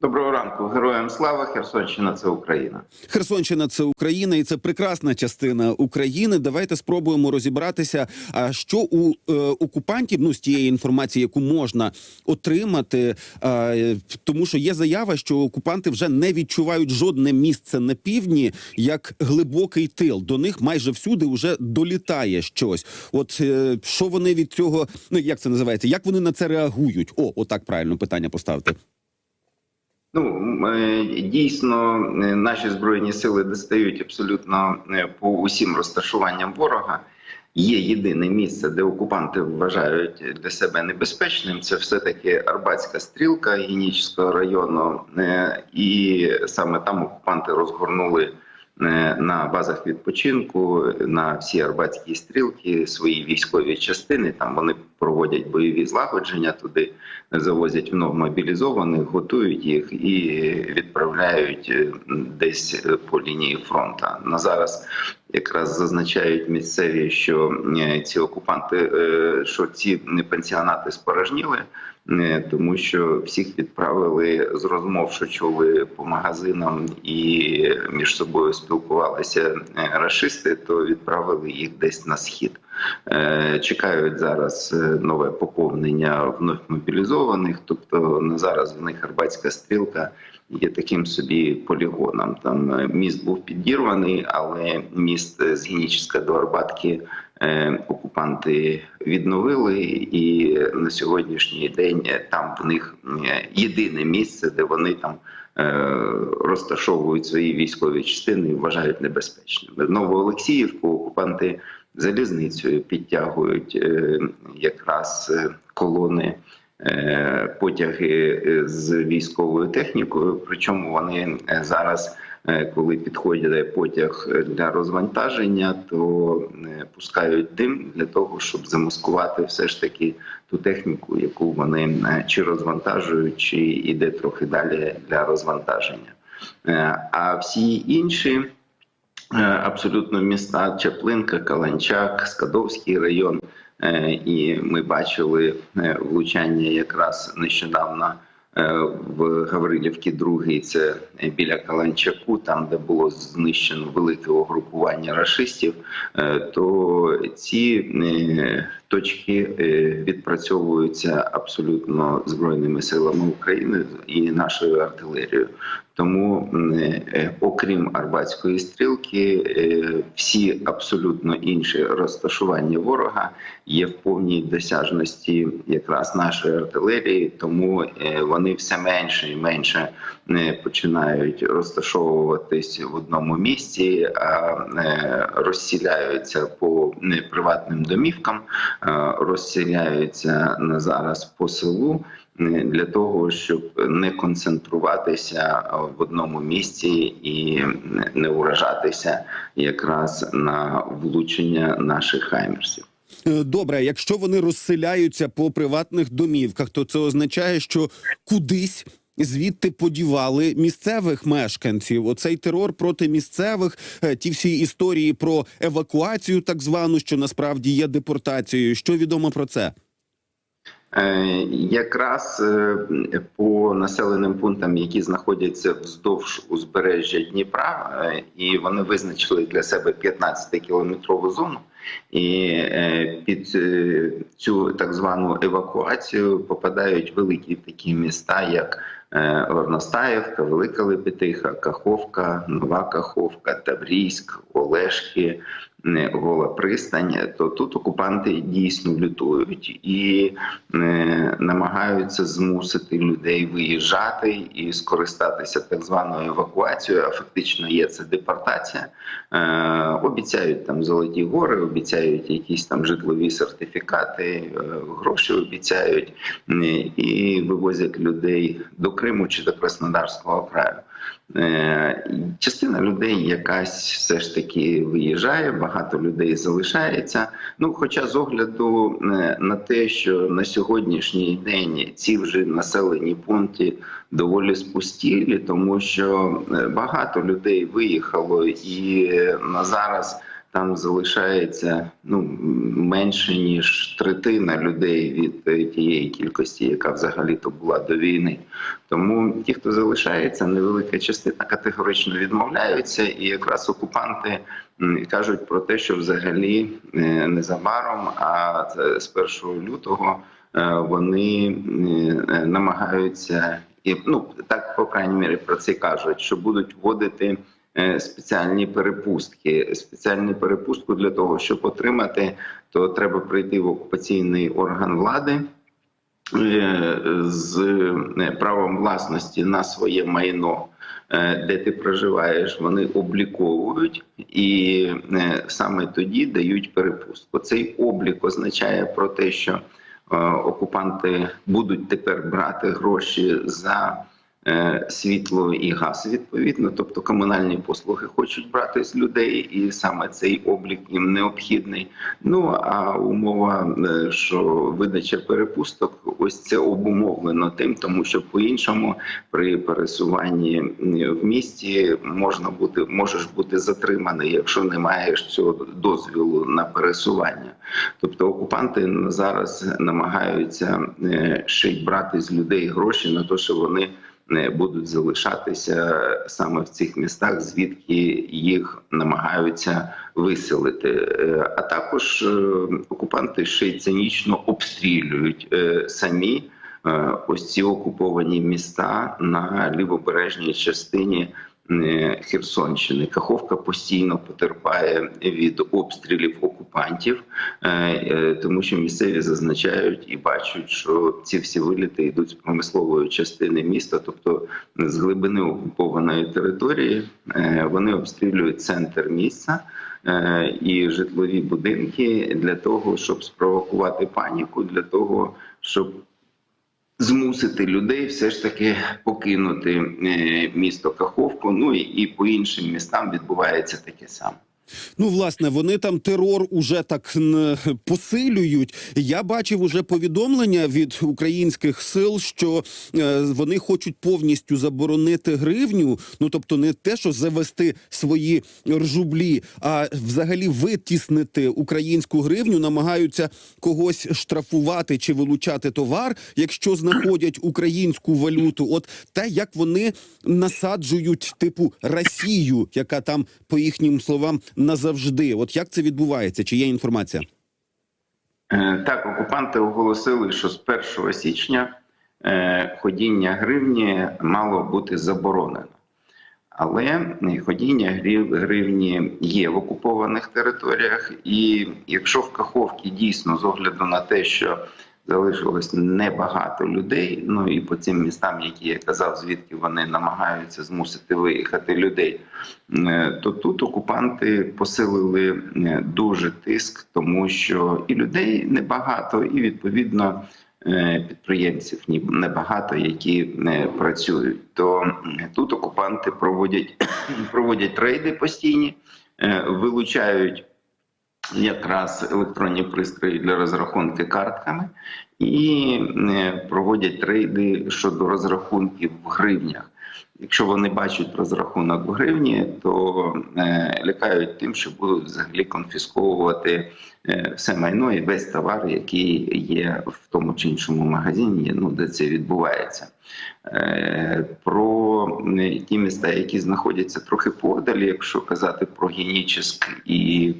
Доброго ранку, героям слава! Херсонщина це Україна. Херсонщина це Україна, і це прекрасна частина України. Давайте спробуємо розібратися. А що у е, окупантів ну з тієї інформації, яку можна отримати, е, тому що є заява, що окупанти вже не відчувають жодне місце на півдні як глибокий тил. До них майже всюди вже долітає щось. От е, що вони від цього, ну як це називається? Як вони на це реагують? О, отак правильно питання поставити. Ну е, дійсно, е, наші збройні сили достають абсолютно е, по усім розташуванням ворога. Є єдине місце, де окупанти вважають для себе небезпечним. Це все таки Арбатська стрілка Гінічського району, і саме там окупанти розгорнули на базах відпочинку на всі Арбатські стрілки свої військові частини. Там вони проводять бойові злагодження туди, завозять вновь мобілізованих, готують їх і відправляють е, десь е, по лінії фронту. На зараз якраз зазначають місцеві, що е, ці окупанти, е, що ці пансіонати спорожніли. е, Тому що всіх відправили з розмов, що чули по магазинам і між собою спілкувалися расисти, то відправили їх десь на схід. Е, Чекають зараз е, нове поповнення вновь мобілізованих. Тобто на зараз в них Арбатська стрілка є таким собі полігоном. Там е, міст був підірваний, але міст з Геніческа до Арбатки окупанти відновили, і на сьогоднішній день там в них єдине місце, де вони там. Розташовують свої військові частини і вважають небезпечними. Новоолексіївку окупанти залізницею підтягують е, якраз е, колони е, потяги з військовою технікою. Причому вони зараз, коли підходить потяг для розвантаження, то пускають дим для того, щоб замаскувати все ж таки ту техніку, яку вони чи розвантажують, чи йде трохи далі для розвантаження. А всі інші. Е, абсолютно міста Чаплинка, Каланчак, Скадовський район. Е, І ми бачили е, влучання якраз нещодавно в Гаврилівці другий, це біля Каланчаку, там де було знищено велике угрупування рашистів. Е, То ці точки е, відпрацьовуються абсолютно збройними силами України і нашою артилерією. Тому, м, е, окрім Арбатської стрілки, е, всі абсолютно інші розташування ворога є в повній досяжності якраз нашої артилерії, тому е, вони все менше і менше е, починають розташовуватись в одному місці, а е, розсіляються по е, приватним домівкам, е, розсіляються на зараз по селу е, для того, щоб не концентруватися в одному місці і не уражатися якраз на влучення наших хаймерсів. Е, Добре, якщо вони розселяються по приватних домівках, то це означає, що кудись звідти подівали місцевих мешканців. Оцей терор проти місцевих, е, ті всі історії про евакуацію, так звану, що насправді є депортацією. Що відомо про це? Е, Якраз е, по населеним пунктам, які знаходяться вздовж узбережжя Дніпра, і вони визначили для себе 15-кілометрову зону, і під цю так звану евакуацію попадають великі такі міста, як Горностаївка, Велика Лебедиха, Каховка, Нова Каховка, Таврійськ, Олешки. Гола пристань, то тут окупанти дійсно лютують і е, намагаються змусити людей виїжджати і скористатися так званою евакуацією. А фактично є це депортація. Е, обіцяють там золоті гори, обіцяють якісь там житлові сертифікати, е, гроші обіцяють і вивозять людей до Криму чи до Краснодарського краю. Е, Частина людей якась все ж таки виїжджає, багато людей залишається. Ну, хоча з огляду е, на те, що на сьогоднішній день ці вже населені пункти доволі спустілі, тому що е, багато людей виїхало і на зараз. Там залишається ну менше ніж третина людей від е, тієї кількості, яка взагалі то була до війни. Тому ті, хто залишається, невелика частина категорично відмовляються, і якраз окупанти кажуть про те, що взагалі е, незабаром, а з 1 лютого е, вони намагаються і ну так по крайній мірі про це кажуть, що будуть вводити спеціальні перепустки. Спеціальні перепустку для того, щоб отримати, то треба прийти в окупаційний орган влади. е, З е, правом власності на своє майно, е, де ти проживаєш, вони обліковують і е, саме тоді дають перепустку. Цей облік означає про те, що е, окупанти будуть тепер брати гроші за е, світло і газ, відповідно, тобто комунальні послуги хочуть брати з людей, і саме цей облік їм необхідний. Ну а умова, е, що видача перепусток, ось це обумовлено тим, тому що по-іншому при пересуванні в місті можна бути, можеш бути затриманий, якщо не маєш цього дозвілу на пересування. Тобто окупанти зараз намагаються е, ще й брати з людей гроші на те, що вони будуть залишатися саме в цих містах, звідки їх намагаються виселити. Е, А також е, окупанти ще й цинічно обстрілюють е, самі е, ось ці окуповані міста на лівобережній частині. Е, Херсонщини Каховка постійно потерпає від обстрілів окупантів, е, е, тому що місцеві зазначають і бачать, що ці всі виліти йдуть з промислової частини міста, тобто з глибини окупованої території. Вони обстрілюють центр міста і житлові будинки для того, щоб спровокувати паніку, для того, щоб змусити людей все ж таки покинути е, місто Каховку. Ну і, і по іншим містам відбувається таке саме. Ну, власне, вони там терор уже так посилюють. Я бачив уже повідомлення від українських сил, що е, вони хочуть повністю заборонити гривню. Ну тобто, не те, що завести свої ржублі, а взагалі витіснити українську гривню, намагаються когось штрафувати чи вилучати товар, якщо знаходять українську валюту. От те, як вони насаджують типу Росію, яка там, по їхнім словам, назавжди. От як це відбувається? Чи є інформація? Е, Так, окупанти оголосили, що з 1 січня е, ходіння гривні мало бути заборонено. Але ходіння гривні є в окупованих територіях, і якщо в Каховці дійсно з огляду на те, що залишилось небагато людей, ну і по цим містам, які я казав, звідки вони намагаються змусити виїхати людей, е, то тут окупанти посилили е, дуже тиск, тому що і людей небагато, і відповідно е, підприємців небагато, які не працюють. То тут окупанти проводять проводять рейди постійні, вилучають якраз електронні пристрої для розрахунки картками і е, проводять рейди щодо розрахунків в гривнях. Якщо вони бачать розрахунок в гривні, то е, лякають тим, що будуть взагалі конфісковувати е, все майно і весь товар, який є в тому чи іншому магазині, ну де це відбувається. Про ті міста, які знаходяться трохи подалі, якщо казати про Генічеськ і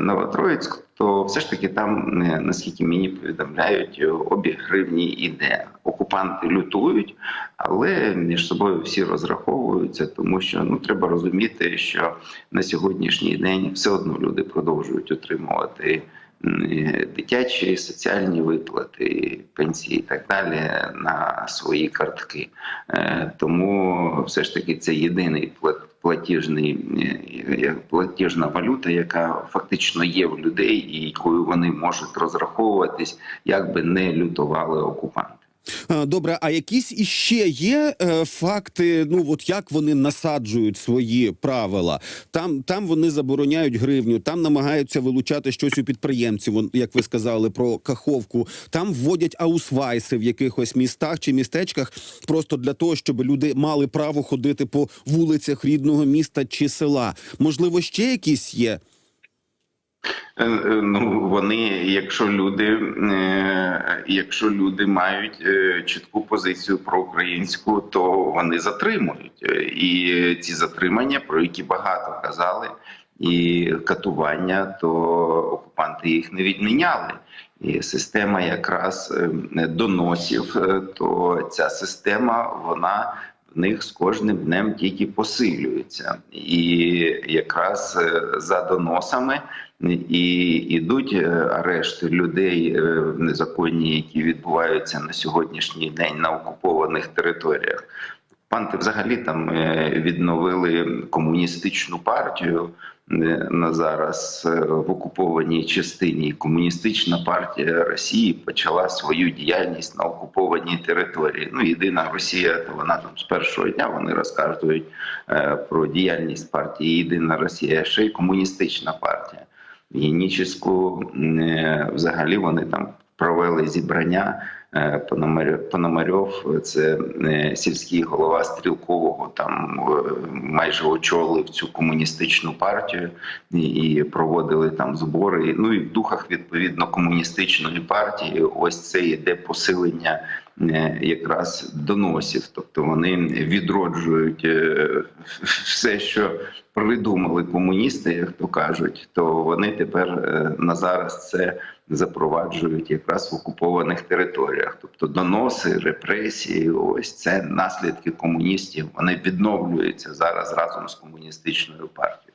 Новотроїцьк, то все ж таки там, е, наскільки мені повідомляють, е, обіг гривні іде. Окупанти лютують, але між собою всі розраховуються, тому що ну треба розуміти, що на сьогоднішній день все одно люди продовжують отримувати е, дитячі соціальні виплати, пенсії і так далі на свої картки. Е, Тому все ж таки це єдиний плат- платіжний е, платіжна валюта, яка фактично є в людей, і якою вони можуть розраховуватись, як би не лютували окупанти. Добре, а якісь іще є е, факти? Ну от як вони насаджують свої правила? Там там вони забороняють гривню, там намагаються вилучати щось у підприємців. Як ви сказали про каховку, там вводять аусвайси в якихось містах чи містечках, просто для того, щоб люди мали право ходити по вулицях рідного міста чи села. Можливо, ще якісь є. Е, е, Ну вони, якщо люди, е, якщо люди мають чітку позицію проукраїнську, то вони затримують. І ці затримання, про які багато казали, і катування, то окупанти їх не відміняли. І система якраз доносів, то ця система вона них з кожним днем тільки посилюється, і якраз е, за доносами і йдуть е, арешти людей в незаконні, які відбуваються на сьогоднішній день на окупованих територіях. Панти взагалі там е, відновили комуністичну партію е, на зараз е, в окупованій частині. Комуністична партія Росії почала свою діяльність на окупованій території. Ну, єдина Росія, то вона там з першого дня вони розказують е, про діяльність партії. Єдина Росія, ще й комуністична партія. В Генічеську е, взагалі вони там провели зібрання. Е, Пономарьов, це е, сільський голова стрілкового, там е, майже очолив цю комуністичну партію і, проводили там збори. Ну і в духах відповідно комуністичної партії. Ось це йде посилення якраз доносів. Тобто вони відроджують е, все, що придумали комуністи, як то кажуть, то вони тепер е, на зараз це запроваджують якраз в окупованих територіях. Тобто доноси, репресії, ось це наслідки комуністів. Вони відновлюються зараз разом з комуністичною партією.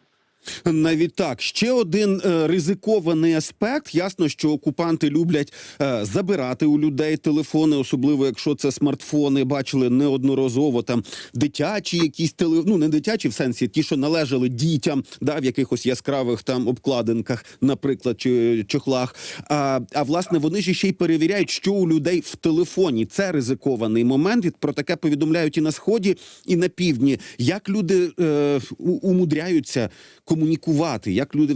Навіть так, ще один е, ризикований аспект. Ясно, що окупанти люблять е, забирати у людей телефони, особливо якщо це смартфони. Бачили неодноразово там дитячі, якісь теле... ну не дитячі в сенсі, ті, що належали дітям, да, в якихось яскравих там обкладинках, наприклад, чи чохлах. А, а власне вони ж ще й перевіряють, що у людей в телефоні. Це ризикований момент. Про таке повідомляють і на сході, і на півдні. Як люди е, умудряються комунікувати, як люди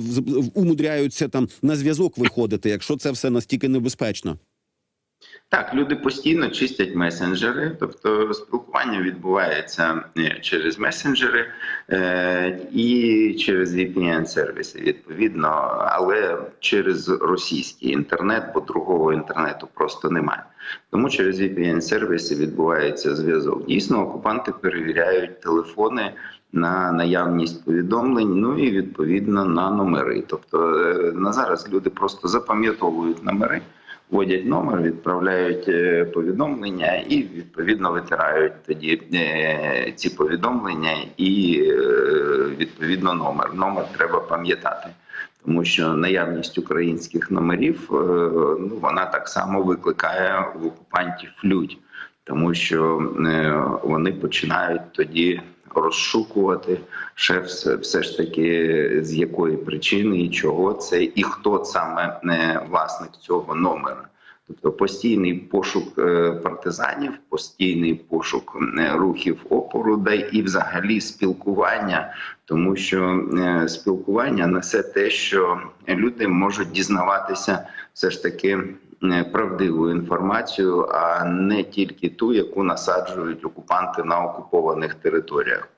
умудряються там на зв'язок виходити, якщо це все настільки небезпечно. Так, люди постійно чистять месенджери, тобто спілкування відбувається е, через месенджери е, і через VPN-сервіси, відповідно, але через російський інтернет, бо другого інтернету просто немає. Тому через VPN-сервіси відбувається зв'язок. Дійсно, окупанти перевіряють телефони на наявність повідомлень, ну і відповідно на номери. Тобто е, на зараз люди просто запам'ятовують номери вводять номер, відправляють е, повідомлення і відповідно витирають тоді е, ці повідомлення і відповідно номер. Номер треба пам'ятати. Тому що наявність українських номерів ну вона так само викликає в окупантів лють, тому що вони починають тоді розшукувати ще все, все ж таки з якої причини і чого це, і хто саме е, власник цього номера. Тобто постійний пошук е, партизанів, постійний пошук е, рухів опору, да і взагалі спілкування, тому що е, спілкування несе те, що люди можуть дізнаватися все ж таки правдиву інформацію, а не тільки ту, яку насаджують окупанти на окупованих територіях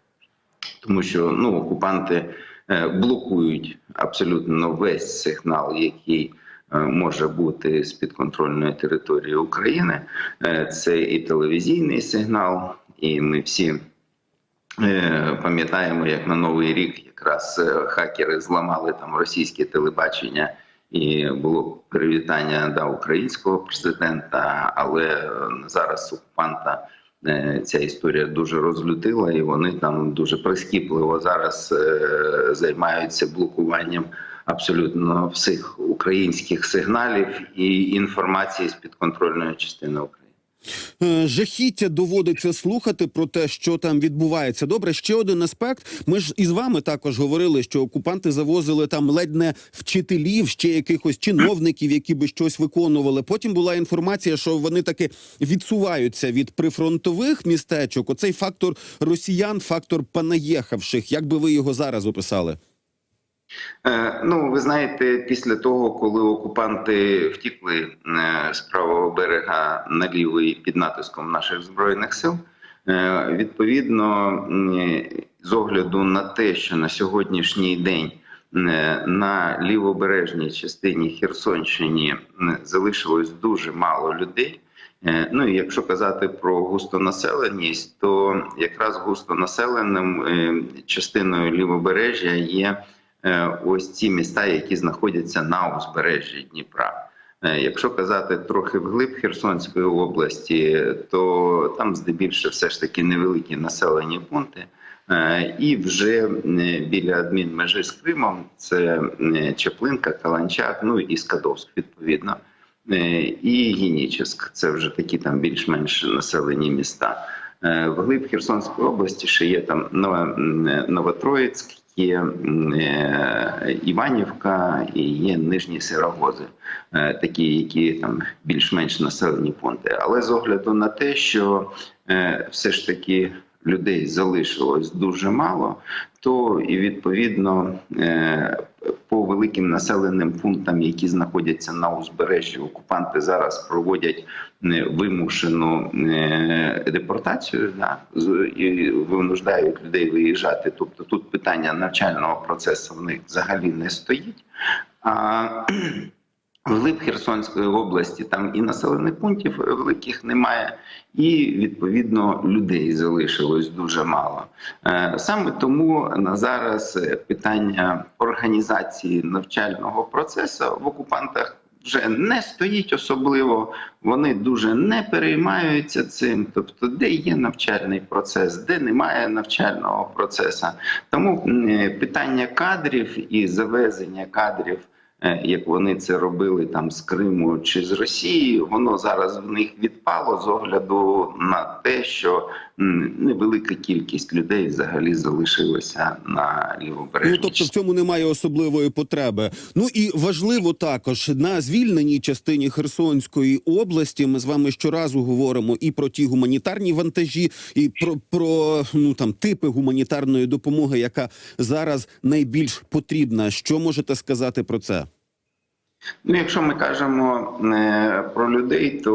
тому що ну окупанти е, блокують абсолютно весь сигнал, який е, може бути з підконтрольної території України. Е, Це і телевізійний сигнал, і ми всі. е, Пам'ятаємо, як на новий рік якраз е, хакери зламали там російське телебачення, і було привітання да, українського президента, але е, зараз окупанта е, ця історія дуже розлютила, і вони там дуже прискіпливо зараз е, займаються блокуванням абсолютно всіх українських сигналів і інформації з підконтрольної частини України. Е, Жахіття доводиться слухати про те, що там відбувається. Добре, ще один аспект. Ми ж із вами також говорили, що окупанти завозили там ледь не вчителів, ще якихось чиновників, які би щось виконували. Потім була інформація, що вони таки відсуваються від прифронтових містечок. Оцей фактор росіян, фактор понаїхавших. Як би ви його зараз описали? Е, Ну, ви знаєте, після того, коли окупанти втікли е, з правого берега на лівий під натиском наших збройних сил, е, відповідно, з огляду на те, що на сьогоднішній день на лівобережній частині Херсонщині залишилось дуже мало людей. Ну і якщо казати про густонаселеність, то якраз густонаселеним частиною лівобережжя є ось ці міста, які знаходяться на узбережжі Дніпра. Е, Якщо казати трохи вглиб Херсонської області, то там здебільшого все ж таки невеликі населені пункти. Е, І вже е, біля адмінмежі з Кримом це е, Чаплинка, Каланчак, ну і Скадовськ, відповідно. Е, І Генічеськ, це вже такі там більш-менш населені міста. Е, Вглиб Херсонської області ще є там е, Новотроїцьк, є е, Іванівка і є Нижні Сирогози, е, такі, які там більш-менш населені пункти. Але з огляду на те, що е, все ж таки людей залишилось дуже мало, то і відповідно по великим населеним пунктам, які знаходяться на узбережжі, окупанти зараз проводять е, вимушену е, депортацію, да, і винуждають людей виїжджати. Тобто тут питання навчального процесу в них взагалі не стоїть. А Вглиб Херсонської області там і населених пунктів великих немає, і відповідно людей залишилось дуже мало. Е, Саме тому на зараз питання організації навчального процесу в окупантах вже не стоїть особливо. Вони дуже не переймаються цим. Тобто, де є навчальний процес, де немає навчального процесу. Тому е, питання кадрів і завезення кадрів як вони це робили там з Криму чи з Росії, воно зараз в них відпало з огляду на те, що невелика кількість людей взагалі залишилася на лівобережній. Ну тобто в цьому немає особливої потреби. Ну і важливо також на звільненій частині Херсонської області. Ми з вами щоразу говоримо і про ті гуманітарні вантажі, і про, про ну там типи гуманітарної допомоги, яка зараз найбільш потрібна. Що можете сказати про це? Ну, якщо ми кажемо е, про людей, то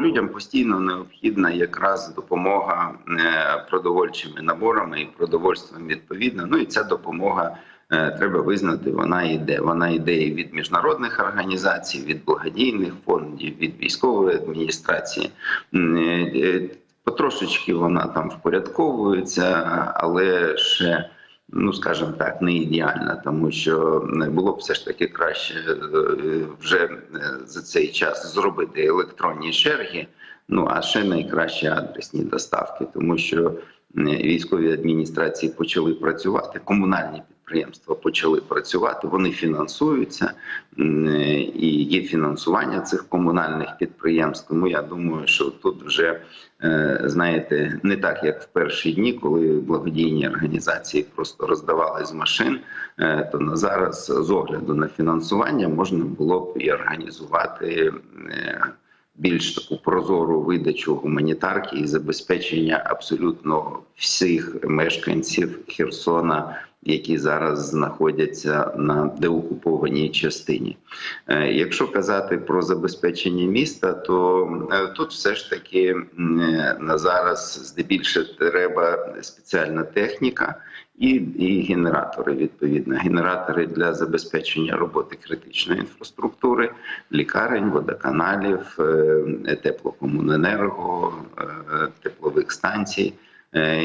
людям постійно необхідна якраз допомога е, продовольчими наборами і продовольством відповідно. Ну і ця допомога е, треба визнати, вона йде. Вона йде і від міжнародних організацій, від благодійних фондів, від військової адміністрації. Е, е, Потрошечки вона там впорядковується, але ще ну скажімо так, не ідеальна, тому що не було б все ж таки краще е, вже е, за цей час зробити електронні черги. Ну а ще найкраще адресні доставки, тому що е, військові адміністрації почали працювати, комунальні підприємства почали працювати, вони фінансуються і є фінансування цих комунальних підприємств. Тому я думаю, що тут вже е, знаєте, не так як в перші дні, коли благодійні організації просто роздавали з машин, е, то на зараз з огляду на фінансування можна було б і організувати. е, Більш таку прозору видачу гуманітарки і забезпечення абсолютно всіх мешканців Херсона, які зараз знаходяться на деокупованій частині. Е, Якщо казати про забезпечення міста, то е, тут все ж таки е, на зараз здебільше треба спеціальна техніка. І, і генератори відповідно генератори для забезпечення роботи критичної інфраструктури, лікарень, водоканалів, теплокомуненерго, теплових станцій. Е,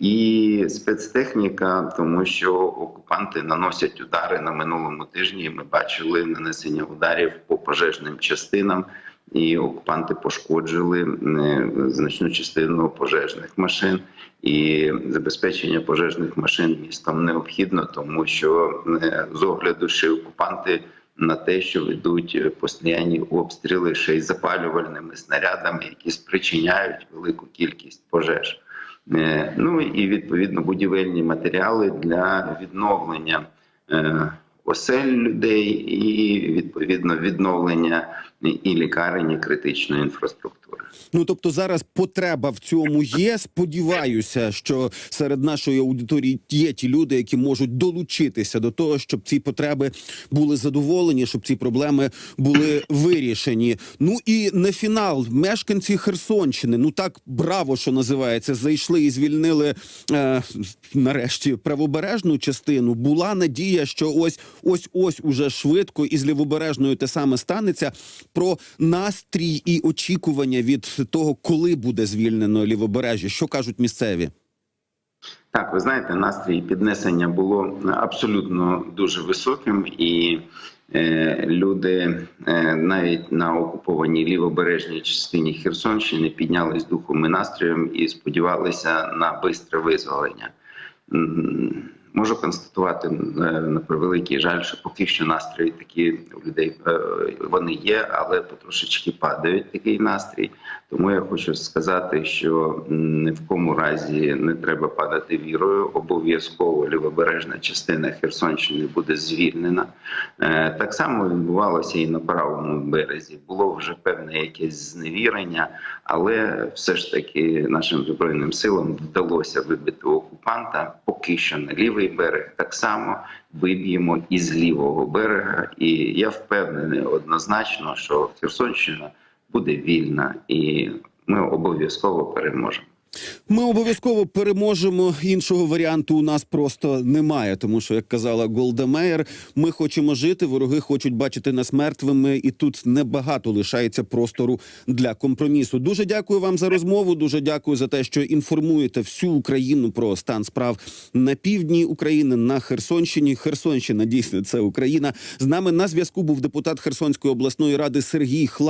І спецтехніка, тому що окупанти наносять удари на минулому тижні. Ми бачили нанесення ударів по пожежним частинам, і окупанти пошкоджили е, значну частину пожежних машин. І забезпечення пожежних машин містом необхідно, тому що е, з огляду ще окупанти на те, що ведуть постійні обстріли ще й запалювальними снарядами, які спричиняють велику кількість пожеж. Е, Ну і відповідно будівельні матеріали для відновлення е, осель людей і відповідно відновлення і лікарень, і критичної інфраструктури. Ну тобто зараз потреба в цьому є. Сподіваюся, що серед нашої аудиторії є ті люди, які можуть долучитися до того, щоб ці потреби були задоволені, щоб ці проблеми були вирішені. Ну і не фінал. Мешканці Херсонщини, ну так браво, що називається, зайшли і звільнили е, нарешті правобережну частину. Була надія, що ось ось ось уже швидко і з лівобережною те саме станеться. Про настрій і очікування від того, коли буде звільнено лівобережжя. Що кажуть місцеві? Так, ви знаєте, настрій піднесення було абсолютно дуже високим, і е, люди е, навіть на окупованій лівобережній частині Херсонщини піднялись духом і настроєм і сподівалися на бистре визволення. Можу констатувати е, на превеликий жаль, що поки що настрої такі у людей е, вони є, але потрошечки падають такий настрій. Тому я хочу сказати, що ні в кому разі не треба падати вірою. Обов'язково лівобережна частина Херсонщини буде звільнена. Е, Так само відбувалося і на правому березі. Було вже певне якесь зневірення, але все ж таки нашим збройним силам вдалося вибити окупанта. Поки що на лівий берег так само виб'ємо і з лівого берега. І я впевнений однозначно, що Херсонщина буде вільна, і ми обов'язково переможемо. Ми обов'язково переможемо. Іншого варіанту у нас просто немає. Тому що, як казала Голда Меєр, ми хочемо жити, вороги хочуть бачити нас мертвими, і тут небагато лишається простору для компромісу. Дуже дякую вам за розмову. Дуже дякую за те, що інформуєте всю Україну про стан справ на півдні України на Херсонщині. Херсонщина дійсно це Україна. З нами на зв'язку був депутат Херсонської обласної ради Сергій Хлань.